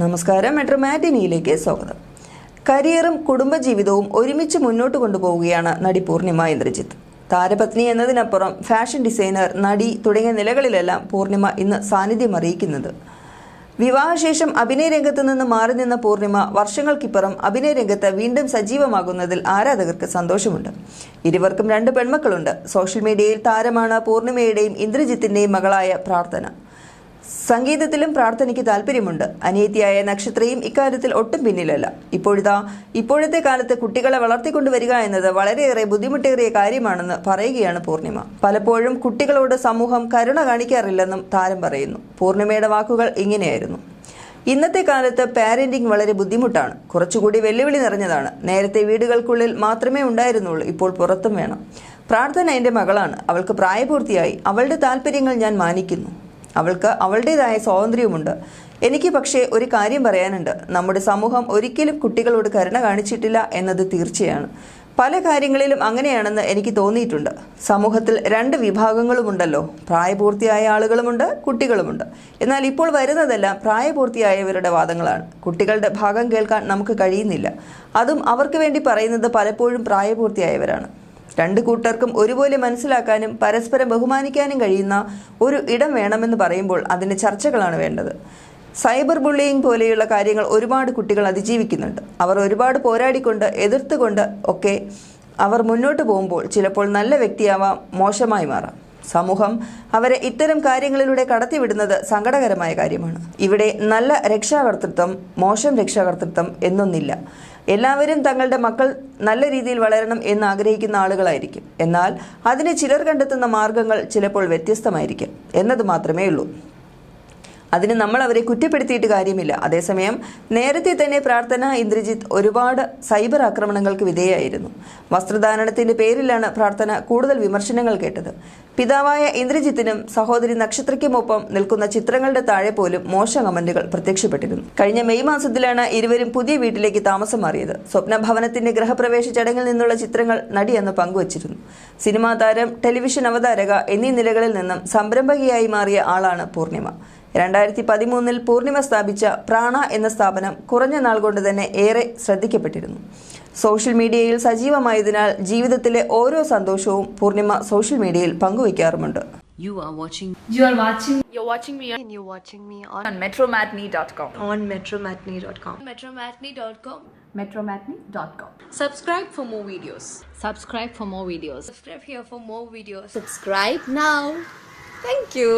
നമസ്കാരം. മെട്രോ മാറ്റിനിയിലേക്ക് സ്വാഗതം. കരിയറും കുടുംബജീവിതവും ഒരുമിച്ച് മുന്നോട്ട് കൊണ്ടുപോവുകയാണ് നടി പൂർണിമ ഇന്ദ്രജിത്ത്. താരപത്നി എന്നതിനപ്പുറം ഫാഷൻ ഡിസൈനർ നടി തുടങ്ങിയ നിലകളിലെല്ലാം പൂർണിമ ഇന്ന് സാന്നിധ്യം അറിയിക്കുന്നത്. വിവാഹശേഷം അഭിനയ രംഗത്ത് നിന്ന് മാറി നിന്ന പൂർണിമ വർഷങ്ങൾക്കിപ്പുറം അഭിനയ രംഗത്ത് വീണ്ടും സജീവമാകുന്നതിൽ ആരാധകർക്ക് സന്തോഷമുണ്ട്. ഇരുവർക്കും രണ്ട് പെൺമക്കളുണ്ട്. സോഷ്യൽ മീഡിയയിൽ താരമാണ് പൂർണിമയുടെയും ഇന്ദ്രജിത്തിന്റെയും മകളായ പ്രാർത്ഥന. സംഗീതത്തിലും പ്രാർത്ഥനയ്ക്ക് താല്പര്യമുണ്ട്. അനിയത്തിയായ നക്ഷത്രയും ഇക്കാര്യത്തിൽ ഒട്ടും പിന്നിലല്ല. ഇപ്പോഴിതാ ഇപ്പോഴത്തെ കാലത്ത് കുട്ടികളെ വളർത്തിക്കൊണ്ടുവരിക എന്നത് വളരെയേറെ ബുദ്ധിമുട്ടേറിയ കാര്യമാണെന്ന് പറയുകയാണ് പൂർണിമ. പലപ്പോഴും കുട്ടികളോട് സമൂഹം കരുണ കാണിക്കാറില്ലെന്നും താരം പറയുന്നു. പൂർണിമയുടെ വാക്കുകൾ ഇങ്ങനെയായിരുന്നു. ഇന്നത്തെ കാലത്ത് പാരന്റിംഗ് വളരെ ബുദ്ധിമുട്ടാണ്. കുറച്ചുകൂടി വെല്ലുവിളി നിറഞ്ഞതാണ്. നേരത്തെ വീടുകൾക്കുള്ളിൽ മാത്രമേ ഉണ്ടായിരുന്നുള്ളൂ ഇപ്പോൾ പുറത്തും വേണം. പ്രാർത്ഥന എന്റെ മകളാണ്. അവൾക്ക് പ്രായപൂർത്തിയായി. അവളുടെ താല്പര്യങ്ങൾ ഞാൻ മാനിക്കുന്നു. അവൾക്ക് അവളുടേതായ സ്വാതന്ത്ര്യമുണ്ട് എനിക്ക് പക്ഷേ ഒരു കാര്യം പറയാനുണ്ട്. നമ്മുടെ സമൂഹം ഒരിക്കലും കുട്ടികളോട് കരുണ കാണിച്ചിട്ടില്ല എന്നത് തീർച്ചയാണ്. പല കാര്യങ്ങളിലും അങ്ങനെയാണെന്ന് എനിക്ക് തോന്നിയിട്ടുണ്ട്. സമൂഹത്തിൽ രണ്ട് വിഭാഗങ്ങളുമുണ്ടല്ലോ. പ്രായപൂർത്തിയായ ആളുകളുമുണ്ട് കുട്ടികളുമുണ്ട്. എന്നാൽ ഇപ്പോൾ വരുന്നതെല്ലാം പ്രായപൂർത്തിയായവരുടെ വാദങ്ങളാണ്. കുട്ടികളുടെ ഭാഗം കേൾക്കാൻ നമുക്ക് കഴിയുന്നില്ല. അതും അവർക്ക് വേണ്ടി പറയുന്നത് പലപ്പോഴും പ്രായപൂർത്തിയായവരാണ്. രണ്ട് കൂട്ടർക്കും ഒരുപോലെ മനസ്സിലാക്കാനും പരസ്പരം ബഹുമാനിക്കാനും കഴിയുന്ന ഒരു ഇടം വേണമെന്ന് പറയുമ്പോൾ അതിന് ചർച്ചകളാണ് വേണ്ടത്. സൈബർ ബുള്ളിയിങ് പോലെയുള്ള കാര്യങ്ങൾ ഒരുപാട് കുട്ടികൾ അതിജീവിക്കുന്നുണ്ട്. അവർ ഒരുപാട് പോരാടിക്കൊണ്ട് എതിർത്തുകൊണ്ട് ഒക്കെ അവർ മുന്നോട്ട് പോകുമ്പോൾ ചിലപ്പോൾ നല്ല വ്യക്തിയാവാം മോശമായി മാറാം. സമൂഹം അവരെ ഇത്തരം കാര്യങ്ങളിലൂടെ കടത്തിവിടുന്നത് സങ്കടകരമായ കാര്യമാണ്. ഇവിടെ നല്ല രക്ഷാകർത്തൃത്വം മോശം രക്ഷാകർത്തൃത്വം എന്നൊന്നില്ല. എല്ലാവരും തങ്ങളുടെ മക്കൾ നല്ല രീതിയിൽ വളരണം എന്ന് ആഗ്രഹിക്കുന്ന ആളുകളായിരിക്കും. എന്നാൽ അതിന് ചിലർ കണ്ടെത്തുന്ന മാർഗങ്ങൾ ചിലപ്പോൾ വ്യത്യസ്തമായിരിക്കും. എന്നത് മാത്രമേ ഉള്ളൂ. അതിന് നമ്മൾ അവരെ കുറ്റപ്പെടുത്തിയിട്ട് കാര്യമില്ല. അതേസമയം നേരത്തെ തന്നെ പ്രാർത്ഥന ഇന്ദ്രജിത്ത് ഒരുപാട് സൈബർ ആക്രമണങ്ങൾക്ക് വിധേയായിരുന്നു. വസ്ത്രധാരണത്തിന്റെ പേരിലാണ് പ്രാർത്ഥന കൂടുതൽ വിമർശനങ്ങൾ കേട്ടത്. പിതാവായ ഇന്ദ്രജിത്തിനും സഹോദരി നക്ഷത്രയ്ക്കുമൊപ്പം നിൽക്കുന്ന ചിത്രങ്ങളുടെ താഴെ പോലും മോശ കമന്റുകൾ പ്രത്യക്ഷപ്പെട്ടിരുന്നു. കഴിഞ്ഞ മെയ് മാസത്തിലാണ് ഇരുവരും പുതിയ വീട്ടിലേക്ക് താമസം മാറിയത്. സ്വപ്ന ഭവനത്തിന്റെ ഗൃഹപ്രവേശ ചടങ്ങിൽ നിന്നുള്ള ചിത്രങ്ങൾ നടി അന്ന് പങ്കുവച്ചിരുന്നു. സിനിമാ താരം ടെലിവിഷൻ അവതാരക എന്നീ നിലകളിൽ നിന്നും സംരംഭകയായി മാറിയ ആളാണ് പൂർണിമ. രണ്ടായിരത്തി പതിമൂന്നിൽ പൂർണിമ സ്ഥാപിച്ച പ്രാണ എന്ന സ്ഥാപനം കുറഞ്ഞ നാൾ കൊണ്ട് തന്നെ ഏറെ ശ്രദ്ധിക്കപ്പെട്ടിരുന്നു സോഷ്യൽ മീഡിയയിൽ സജീവമായതിനാൽ ജീവിതത്തിലെ ഓരോ സന്തോഷവും പൂർണിമ സോഷ്യൽ മീഡിയയിൽ പങ്കുവയ്ക്കാറുമുണ്ട് You are watching You are watching You're watching me and you're watching me on, on metromatney.com. on metromatney.com. metromatney.com. Metromatney.com. Subscribe for more videos. subscribe for more videos Subscribe here for more videos. Subscribe now. Thank you.